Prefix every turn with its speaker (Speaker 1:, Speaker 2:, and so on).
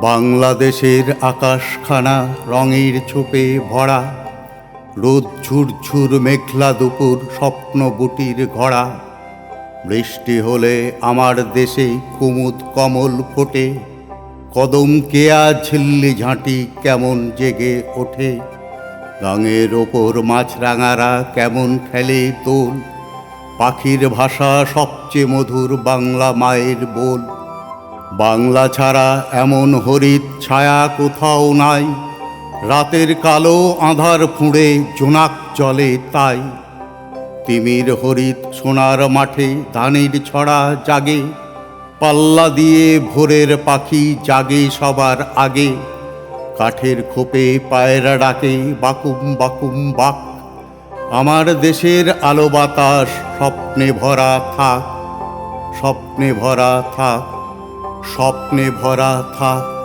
Speaker 1: বাংলাদেশের আকাশখানা রঙের ছোপে ভরা, রোদ ঝুরঝুর মেঘলা দুপুর স্বপ্ন বুটির ঘোড়া। বৃষ্টি হলে আমার দেশে কুমুদ কমল ফোটে কদম কেয়া ঝিল্লি ঝাঁটি কেমন জেগে ওঠে। গাঙের ওপর মাছরাঙারা কেমন খেলে দোল, পাখির ভাষা সবচেয়ে মধুর বাংলা মায়ের বল। বাংলা ছাড়া এমন হরিত ছায়া কোথাও নাই। রাতের কালো আধার ফুঁড়ে জোনাক চলে তাই। তিমির হরিত সোনার মাঠে ধানের ছড়া জাগে। পাল্লা দিয়ে ভোরের পাখি জাগে সবার আগে। কাঠের খোপে পায়রা ডাকে, বাকুম বাকুম, বাক। আমার দেশের আলো বাতাস স্বপ্নে ভরা থাক, স্বপ্নে ভরা থাক। স্বপ্নে ভরা থাক।